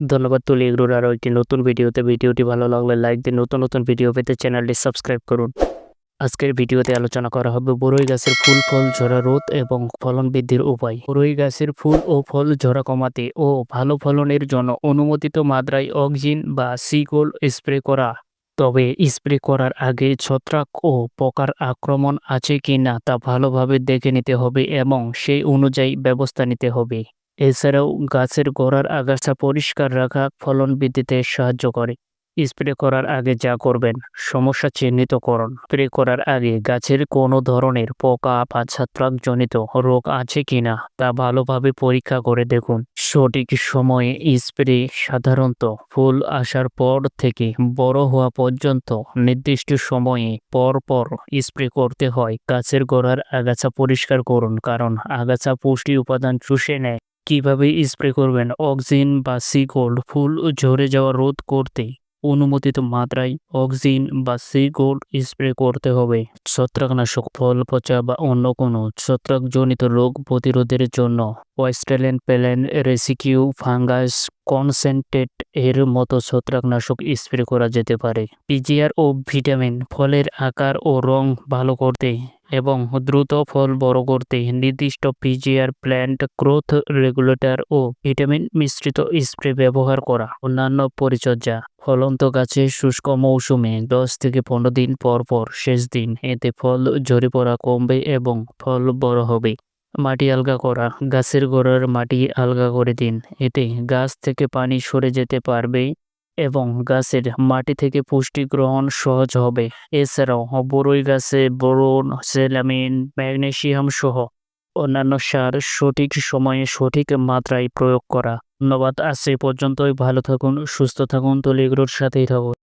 ধন্যবাদ তুলি এগুলোর আরও একটি নতুন ভিডিওতে। ভিডিওটি ভালো লাগলে লাইক দিন নতুন নতুন ভিডিও পেতে চ্যানেলটি সাবস্ক্রাইব করুন। আজকের ভিডিওতে আলোচনা করা হবে বরই গাছের ফুল, ফল, ঝরা রোধ এবং ফলন বৃদ্ধির উপায়। বরই গাছের ফুল ও ফল ঝরা কমাতে ও ভালো ফলনের জন্য অনুমোদিত মাত্রায় অক্সিন বা সিগোল স্প্রে করা। তবে স্প্রে করার আগে ছত্রাক ও পোকার আক্রমণ আছে কি না তা ভালোভাবে দেখে নিতে হবে এবং সেই অনুযায়ী ব্যবস্থা নিতে হবে। এছাড়াও গাছের গোড়ার আগাছা পরিষ্কার রাখা ফলন বৃদ্ধিতে সাহায্য করে। স্প্রে করার আগে যা করবেন, সমস্যা চিহ্নিতকরণ স্প্রে করার আগে গাছের কোনো ধরনের পোকা বা ছত্রাকজনিত রোগ আছে কিনা তা ভালোভাবে পরীক্ষা করে দেখুন। সঠিক সময়ে স্প্রে সাধারণত ফুল আসার পর থেকে বড় হওয়া পর্যন্ত নির্দিষ্ট সময়ে পর পর স্প্রে করতে হয়। গাছের গোড়ার আগাছা পরিষ্কার করুন, কারণ আগাছা পুষ্টি উপাদান চুষে নেয়। কীভাবে স্প্রে করবেন? অক্সিন বা সিগোল্ড ফুল ঝরে যাওয়া রোধ করতে অনুমোদিত মাত্রায় অক্সিন বা সিগোল্ড স্প্রে করতে হবে। ছত্রাকনাশক, ফল, পচা বা অন্য কোনো ছত্রাকজনিত রোগ প্রতিরোধের জন্য ওয়েস্টেলেন প্যালেন রেসিকিউ ফাঙ্গাস কনসেন্ট্রেট এর মতো ছত্রাকনাশক স্প্রে করা যেতে পারে। পিজিআর ও ভিটামিন ফলের আকার ও রং ভালো করতে এবং দ্রুত ফল বড় করতে নির্দিষ্ট পিজিআর প্ল্যান্ট, গ্রোথ রেগুলেটর ও ভিটামিন মিশ্রিত স্প্রে ব্যবহার করা। অন্যান্য পরিচর্যা, ফলন্ত গাছে শুষ্ক মৌসুমে দশ থেকে পনেরো দিন পর পর শেষ দিন, এতে ফল ঝরে পড়া কমবে এবং ফল বড় হবে। মাটি আলগা করা, গাছের গোড়ার মাটি আলগা করে দিন, এতে গাছ থেকে পানি সরে যেতে পারবে। এবং গাছের মাটি থেকে পুষ্টি গ্রহণ সহজ হবে। এছাড়াও বরই গাছে বোরন, সেলামিন, ম্যাগনেশিয়াম সহ অন্যান্য সার সঠিক সময়ে সঠিক মাত্রায় প্রয়োগ করা। ধন্যবাদ, আজ পর্যন্তই। ভালো থাকুন, সুস্থ থাকুন তলিগুলোর সাথেই থাকুন।